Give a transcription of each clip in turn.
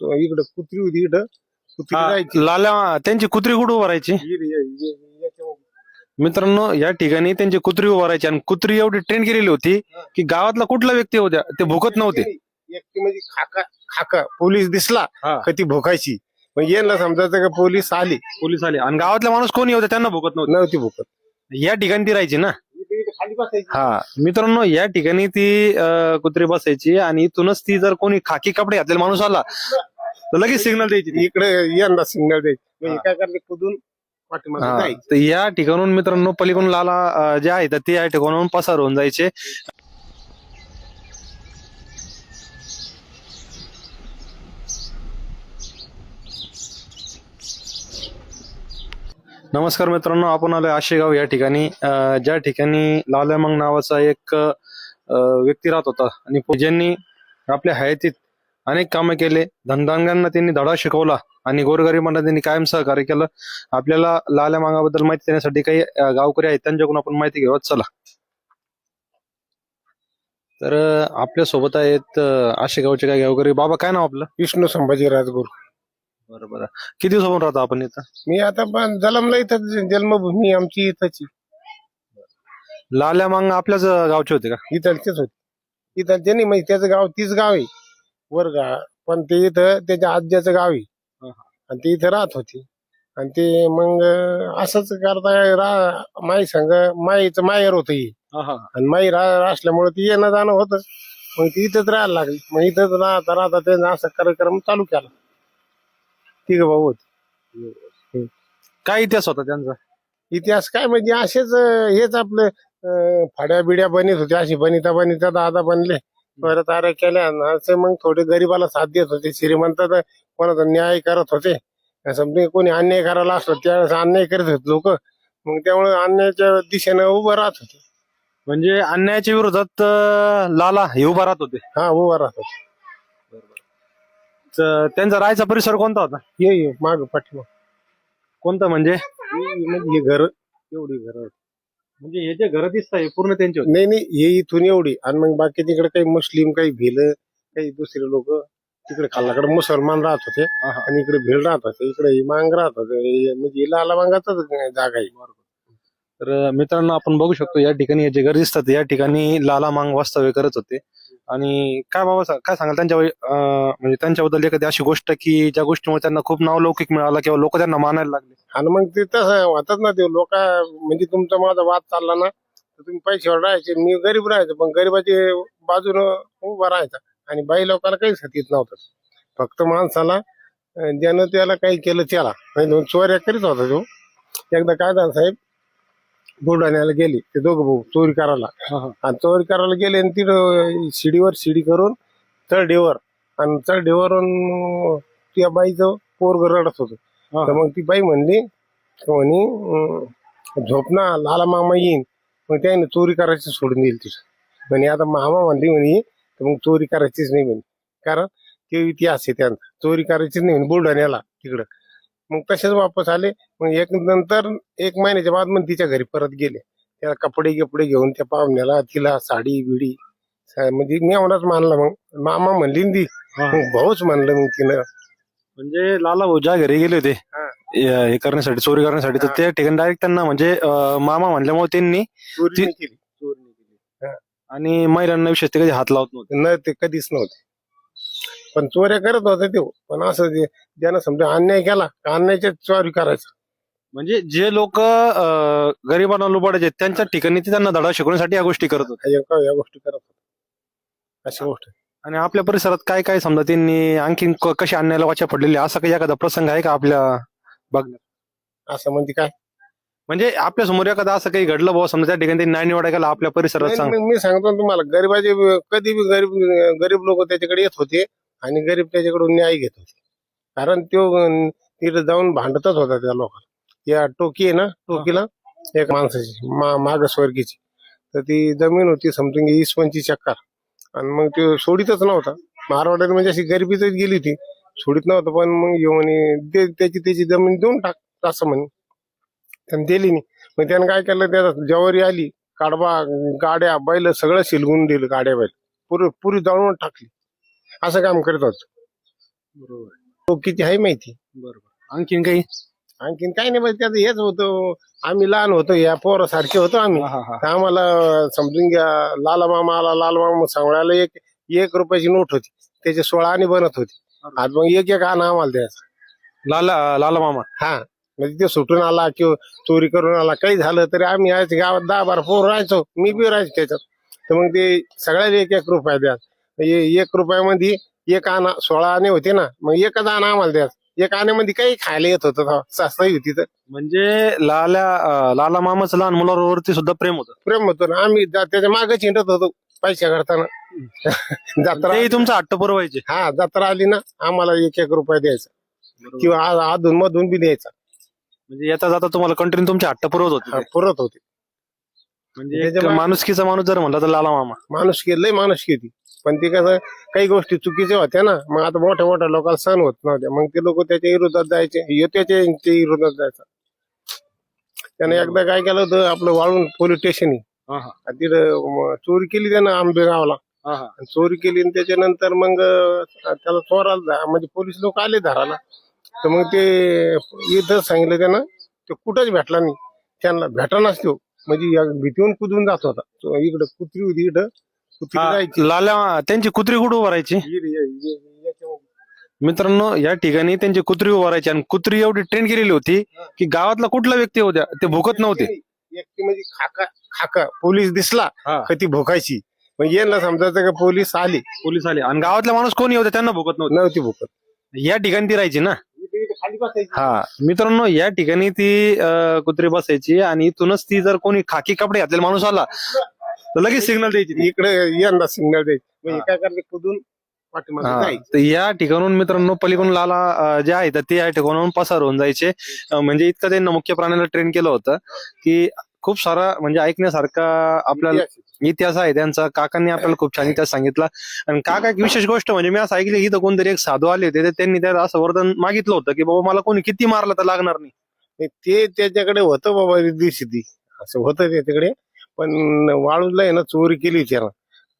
तो इकडं कुत्री होती इकडं कुत्री लाल्या त्यांची कुत्री कुठं उभं राहायची? इकडे ये- ये- ये- याच्यामध्ये. मित्रांनो या ठिकाणी त्यांची कुत्री उभं राहायची आणि कुत्री एवढी ट्रेन केलेली होती की गावातला कुठला व्यक्ती होत्या ते भुकत नव्हते. एकटी म्हणजे खाका खाका पोलीस दिसला हा. का ती भोकायची. मग यांना समजायचं का पोलीस आले. पोलीस आले. आणि गावातला माणूस कोणी होता? त्यांना भुकत नव्हते. नव्हती भोकत. या ठिकाणी ती राहायची ना? खाली बसायची. हा. मित्रांनो या ठिकाणी ती अं, कुत्री बसायची आणि इथूनच ती जर कोणी खाकी कपडे घातलेला माणूस आला तर लगेच सिग्नल द्यायची. इकडे यंदा सिग्नल द्यायची. काय कुदून पाठीमागे हा, जायचं? तर या ठिकाणून मित्रांनो पलीकडून लाला अं, जे आहे तर ते या ठिकाणून पसार होऊन जायचे. नमस्कार मित्रांनो आपण आलोय आशेगाव या ठिकाणी. अं, ज्या ठिकाणी लाल्यामंग नावाचा एक अं, व्यक्ती राहत होता. आणि ज्यांनी आपल्या हयातीत अनेक कामं केले. धनधान्यांना त्यांनी धडा शिकवला आणि गोरगरिबांना त्यांनी कायम सहकार्य केलं. आपल्याला लाल्या मांगाबद्दल माहिती देण्यासाठी काही गावकरी आहेत त्यांच्याकडून आपण माहिती घेऊयात. चला. तर आपल्यासोबत आहेत अं, आशेगावचे काही गावकरी. बाबा काय नाव आपलं? विष्णू संभाजी राजगुरू. बरं बरं. किती दिवसापासून राहतो आपण इथं? मी आता पण जलमला इथं जन्मभूमी आमची इथंची. लाल्या मांग आपल्याच गावचे होते का? इथलचेच होते. इथलचे नाही म्हणजे त्याचं गाव तीच गाव आहे. वर गाव पण ते इथं त्याच्या आज्याचं गाव आणि ते इथं राहत होते. आणि ते मग असंच करता रा माई संग माईचं माहेर होतं हे. आणि माई रा असल्यामुळे ती येणं जाणं होतं. मग ती इथंच राहायला लागली. मग इथंच राहता राहता ते असं कार्यक्रम चालू केला. तिघ भाऊ होते. काय इतिहास होता त्यांचा? इतिहास काय म्हणजे असेच हेच आपलं फाड्या बिड्या बनित होते अशी बनिता बनिता दादा बनले. परत आरे केल्या आणि असे मग थोडे गरीबाला साथ देत होते. श्रीमंत तर कोणाचा न्याय करत होते. समजा कोणी अन्याय करायला असलं त्यावेळेस अन्याय करत होते लोक. मग त्यामुळे अन्यायाच्या दिशेनं उभं राहत होते. म्हणजे अन्यायाच्या विरोधात अं, लाला हे उभा राहत होते. हा उभं राहत होते. तर त्यांचा राहायचा परिसर कोणता होता? ये ये माग पाठीमाग. कोणता म्हणजे? म्हणजे हे घर एवढी घर. म्हणजे हे जे घर दिसत आहे पूर्ण त्यांचे होते. नाही नाही हे इथून एवढी. आणि मग बाकी तिकडे काही मुस्लिम काही भिल काही दुसरे लोक तिकडे खाल्लाकडे मुसलमान राहत होते हा, हा. आणि इकडे भिल राहत होते. इकडे ही मांग राहत होते. हे म्हणजे लाला मांगाच जागा आहे तर मित्रांनो आपण बघू शकतो या ठिकाणी हे जे घर दिसतात या ठिकाणी लाला मांग वास्तव्य करत होते. आणि काय बाबा सा- काय सांगाल त्यांच्या म्हणजे त्यांच्याबद्दल एखादी अशी गोष्ट की ज्या गोष्टीमुळे त्यांना खूप नावलौकिक मिळाला किंवा लोक त्यांना मानायला लागले? आणि मग ते तसं होतात ना ते लोक म्हणजे तुमचा माझा वाद चालला ना तर तुम्ही पैशावर राहायचे. मी गरीब राहायचो पण गरीबाची बाजूनं उभा राहायचा. आणि बाई लोकांना काहीच हातीत नव्हतं. फक्त माणसाला अं, ज्यानं त्याला काही केलं त्याला. म्हणजे दोन चोऱ्या करीत होता तो. एकदा काय झालं साहेब बुलढाण्याला गेले. ते दोघं भाऊ चोरी करायला. आणि चोरी करायला गेले आणि तिथं शिडीवर शिडी करून चढडीवर आणि चढडीवरून त्या बाईचं पोरग रडत होतं. तर मग ती बाई म्हणली म्हणे झोप ना लाला मामा येईन. मग त्याने चोरी करायची सोडून दिली तिथं. म्हणे आता मामा म्हणली म्हणे तर मग चोरी करायचीच नाही म्हणे. कारण ते इतिहास आहे त्यांचा. चोरी करायचीच नाही म्हणे बुलढाण्याला तिकडं. मग तसेच वापस आले? मग एक नंतर एक महिन्याच्या बाद मग तिच्या घरी परत गेले. त्याला कपडे गिपडे घेऊन त्या पाहुण्याला तिला साडी बिडी म्हणजे मेवणाच मानला मग. मामा म्हणली ती. मग भाऊच म्हणलं मग तिनं. म्हणजे लाला भाऊ ज्या घरी गेले होते हा. करण्यासाठी चोरी करण्यासाठी तर. त्या ठिकाणी डायरेक्ट त्यांना म्हणजे मामा म्हणल्यामुळे त्यांनी चोरी ती- नाही केली. आणि महिलांना विशेष ते कधी हात लावत नव्हते. न ते कधीच नव्हते. पण चोऱ्या करत होते ते पण असं जे ज्यानं समजा अन्याय केला का अन्यायच्या चोरी करायचा. म्हणजे जे लोक गरिबांना लुबाडायचे त्यांच्या ठिकाणी ते त्यांना धडा शिकवण्यासाठी या गोष्टी करत होते. या या गोष्टी करत होते. अशी गोष्ट आणि आपल्या परिसरात काय काय समजा त्यांनी आणखीन क- कशी अन्यायाला वाचा पडलेली असा काही एखादा प्रसंग आहे का आपल्या बघण्यात? असं म्हणते काय? म्हणजे आपल्यासमोर एखादा असं काही घडलं बाबा समजा त्या ठिकाणी त्यांनी न्याय निवडा केला आपल्या परिसरात नाही, सांग. नाही, मी सांगतो ना तुम्हाला गरीबाचे कधी बी गरीब गरीब लोक त्याच्याकडे येत होते आणि गरीब त्याच्याकडून न्याय घेत होते. कारण तो तिथे जाऊन भांडतच होता त्या लोकांना या टोकी आहे ना टोकीला एक माणसाची मा मागासवर्गीची. तर ती जमीन होती समथिंग वीस पंचवीस चक्कर. आणि मग ते सोडितच नव्हता. मारवाड्यात म्हणजे अशी गरिबीतच गेली होती. सोडित नव्हतं पण मग येऊ म्हणे त्याची त्याची जमीन देऊन टाक असं म्हणे. त्यानं दिली नाही. मग त्यानं काय केलं त्या ज्वारी आली काढवा गाड्या बैल सगळं शिलगून दिलं गाड्या बैल. पुरी पुरी जाळून टाकली. असं काम करत होत. बरोबर. तो किती आहे माहिती? बरोबर. आणखीन काही? आणखीन काही नाही म्हणजे त्याचं हेच होतं. आम्ही लहान होतो या पोरासारखे होतो आम्ही. हा, हा, हा. तर आम्हाला समजून घ्या लाला मामा आला लाल मामा सांगण्याला एक एक रुपयाची नोट होती. त्याचे सोळा आणि बनत होती. आज मग एक एक आणा आम्हाला द्यायचा. लाला लाला मामा. हा. म्हणजे ते सुटून आला किंवा चोरी करून आला काही झालं तरी आम्ही आज गावात दहा बारा पोर राहायचो मी बी राहायचो त्याच्यात. तर मग ते सगळ्याला एक एक रुपया द्या एक रुपयामध्ये एक आणा सोळा आणे होते ना मग एकच आणा आम्हाला द्या. एक आण्यामध्ये काही खायला येत होतं. सस्ताही होती तर. म्हणजे लाल्या लाला मामाचं लहान मुलावरती सुद्धा प्रेम होतं. प्रेम होतो ना आम्ही जा- त्याच्यामागे चिंटत होतो पैसे करताना जत्रा ते तुमचा हट्ट पुरवायचे. हा जत्रा आली ना आम्हाला एक एक रुपया द्यायचा. किंवा अधून मधून बी द्यायचा म्हणजे येता जाता तुम्हाला कंटिन्यू तुमचे हट्ट पुरवत होते. हा. पुरत होते. म्हणजे एक माणुसकीचा माणूस जर म्हणला तर लाला मामा. माणूस लय माणूस ती पण ते कसं काही गोष्टी चुकीच्या होत्या ना मग आता मोठ्या मोठ्या लोकांना सण होत नव्हत्या. मग ते लोक त्याच्या विरोधात जायचे ह्यो त्याच्या यांच्या विरोधात जायचा. त्याने एकदा काय केलं होतं आपलं वाळून पोलीस स्टेशन. तिथं म, चोरी केली त्यानं आंबेगावला हा. आणि चोरी केली आणि त्याच्यानंतर मग अं, त्याला चोराला जा- म्हणजे पोलीस लोक आले धराला. तर मग ते इथं सांगितलं त्यानं ते कुठंच भेटला नाही. त्यांना भेटनाच तो. म्हणजे या भीतीहून कुदून जात होता. तो इकडं कुत्री होती इकडं कुत्री हा, जायची लाल्या त्यांची कुत्री कुठं उभं राहायची? हि- हि- हि- याच्यामध्ये. मित्रांनो या ठिकाणी त्यांची कुत्री उभं राहायची आणि कुत्री एवढी ट्रेन केलेली होती की गावातला कुठला व्यक्ती होत्या ते भुकत नव्हते. एकटी म्हणजे खाका खाका. पोलीस दिसला हा. का ती भोकायची. मग यांना समजायचं का पोलीस आले. पोलीस आले. आणि गावातला माणूस कोणी होते त्यांना भुकत नव्हते. नव्हती भोकत. या ठिकाणी ती राहायची ना? खाली बसायची. हा. मित्रांनो या ठिकाणी ती अं, कुत्री बसायची आणि इथूनच ती जर कोणी खाकी कपडे घातलेला माणूस आला तर लगेच सिग्नल द्यायची. इकडे यंदा सिग्नल द्यायची. म्हणजे. काय करते कुदून हा, तर या ठिकाणून मित्रांनो पलीकडून लाला अं, जे आहेत ते या ठिकाणून पसार होऊन जायचे. अं, म्हणजे इतकं त्यांना मुख्य प्राण्याला ट्रेन केलं होतं की खूप सारा म्हणजे ऐकण्यासारखा आपल्याला इतिहास आहे. त्यांचा काकांनी आपल्याला खूप छान इतिहास सांगितला. आणि काका एक विशेष गोष्ट म्हणजे मी असं ऐकलं इथं कोणतरी एक साधू आले होते तर त्यांनी त्यात असं वर्धन मागितलं होतं की बाबा मला कोणी किती मारलं तर लागणार नाही. ते त्याच्याकडे होतं बाबा दिवशी ती. असं होतं त्याच्याकडे पण वाळूला आहे ना चोरी केली त्यानं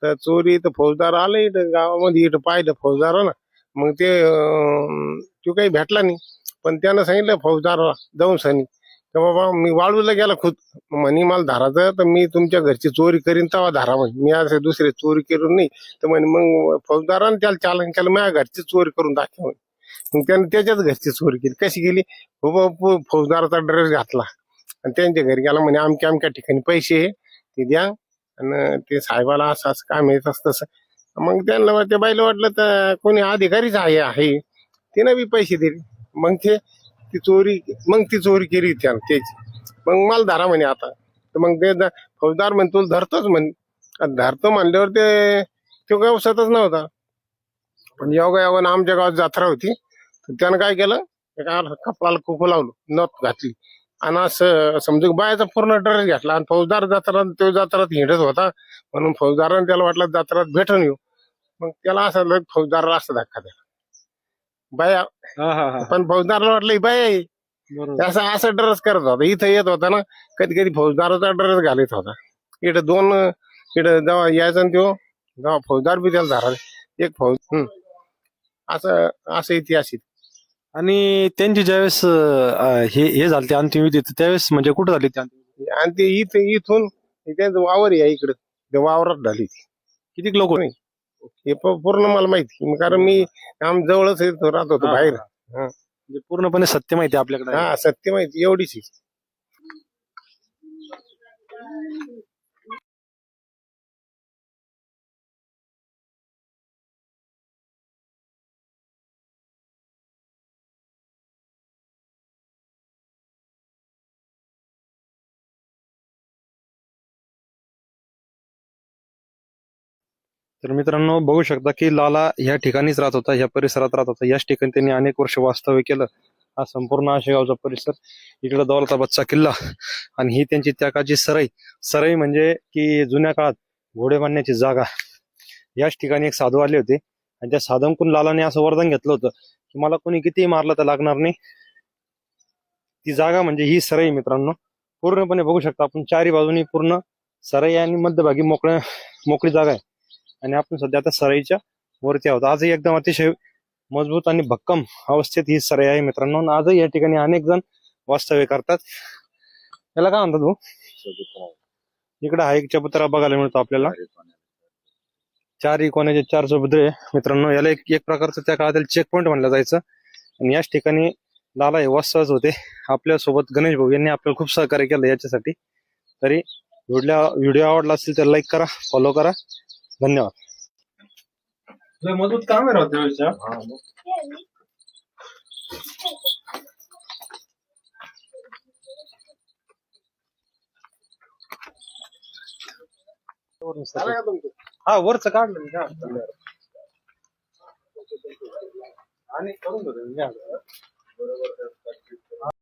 तर चोरी तर फौजदार आले इथं गावामध्ये इथं पाहिलं फौजदार ना मग ते तो काही भेटला नाही. पण त्यानं सांगितलं फौजदाराला जाऊन सनी. तर बाबा मी वाळूला गेला खुद. म्हणे मला धाराचं तर मी तुमच्या घरची चोरी करीन तेव्हा धारा म्हणे. मी असे दुसरे चोरी करून नाही. तर म्हणे मग फौजदारानं त्याला चालन केलं माझ्या घरची चोरी करून दाखव म्हणे. मग त्यानं त्याच्याच घरची चोरी केली. कशी गेली बाबा फौजदाराचा ड्रेस घातला. आणि त्यांच्या घरी गेला म्हणे अमक्या अमक्या ठिकाणी पैसे आहे, ते द्या. आणि ते साहेबाला असं असं काम येत असतं तसं मग त्यांना वा- त्या बाईला वाटलं तर कोणी अधिकारीच आहे आहे. तिनं बी पैसे दिले. मग ते ती चोरी मग ती चोरी केली त्यानं त्याची. मग मला धरा म्हणे आता. तर मग ते फौजदार म्हणे तुला धरतोच म्हणे. धरतो म्हणल्यावर ते तो व्यवसायच नव्हता. पण योगा योगानं आमच्या गावात जत्रा होती. तर त्यानं काय केलं? एका कपडाला कुकू लावलं नथ घातली. आणि असं समजा बायाचा पूर्ण ड्रेस घातला आणि फौजदार जत्रात तो जत्रात हिंडत होता. म्हणून फौजदाराने त्याला वाटलं जत्रात भेटून येऊ. मग त्याला असं फौजदाराला असं धक्का दिला. बाया पण फौजदाराला वाटलं ही बाया. असं असं ड्रेस करत होता. इथं येत होता ना कधी कधी फौजदाराचा ड्रेस घालत होता. इथं दोन इथं जेव्हा यायचा ना तो जेव्हा फौजदार बी त्याला धरा एक फौज हम्म. असं असं इतिहास. आणि त्यांची ज्यावेळेस अं, हे हे झाले अंतिम विधी तर त्यावेळेस म्हणजे कुठं झाली ती अंतिम विधी? आणि ते इथं इथून हे त्यांचं वावर आहे इकडं. ते वावरात झाली ती. किती लोक हे प- पूर्ण मला माहिती कारण मी आम जवळच राहत होतो बाहेर. म्हणजे पूर्णपणे सत्य माहिती आहे आपल्याकडे. हा सत्य माहिती एवढीच आहे. तर मित्रांनो बघू शकता की लाला या ठिकाणीच राहत होता या परिसरात राहत होता. याच ठिकाणी त्यांनी अनेक वर्ष वास्तव्य केलं. हा संपूर्ण आशेगावचा परिसर इकडे दौलताबादचा किल्ला आणि ही त्यांची त्याकाची सरई. सरई म्हणजे की जुन्या काळात घोडे बांधण्याची जागा. याच ठिकाणी एक साधू आले होते आणि त्या साधूंकून लालाने असं वरदान घेतलं होतं की मला कोणी कितीही मारलं तर लागणार नाही. ती जागा म्हणजे ही सरई मित्रांनो. पूर्णपणे बघू शकता आपण चारी बाजूनी पूर्ण सरई आणि मध्यभागी मोकळ्या मोकळी जागा आहे. आणि आपण सध्या आता सराईच्या वरती आहोत. आजही एकदम अतिशय मजबूत आणि भक्कम अवस्थेत ही सराई आहे मित्रांनो. आजही या ठिकाणी अनेक जण वास्तव्य करतात. याला काय म्हणतात भाऊ? इकडे हा एक चबुतरा बघायला मिळतो आपल्याला. चारही कोणाचे चार चबुतरे मित्रांनो. याला एक एक प्रकारचं त्या काळातील चेक पॉईंट म्हणलं जायचं. आणि याच ठिकाणी लाला हे वास्तवच होते. आपल्यासोबत गणेश भाऊ यांनी आपल्याला खूप सहकार्य केलं याच्यासाठी. तरी व्हिडिओ व्हिडिओ आवडला असेल तर लाईक करा फॉलो करा. धन्यवाद. मजबूत काम आहे का तुमचं? हा वरच काढलं मी काय आणि करून देतो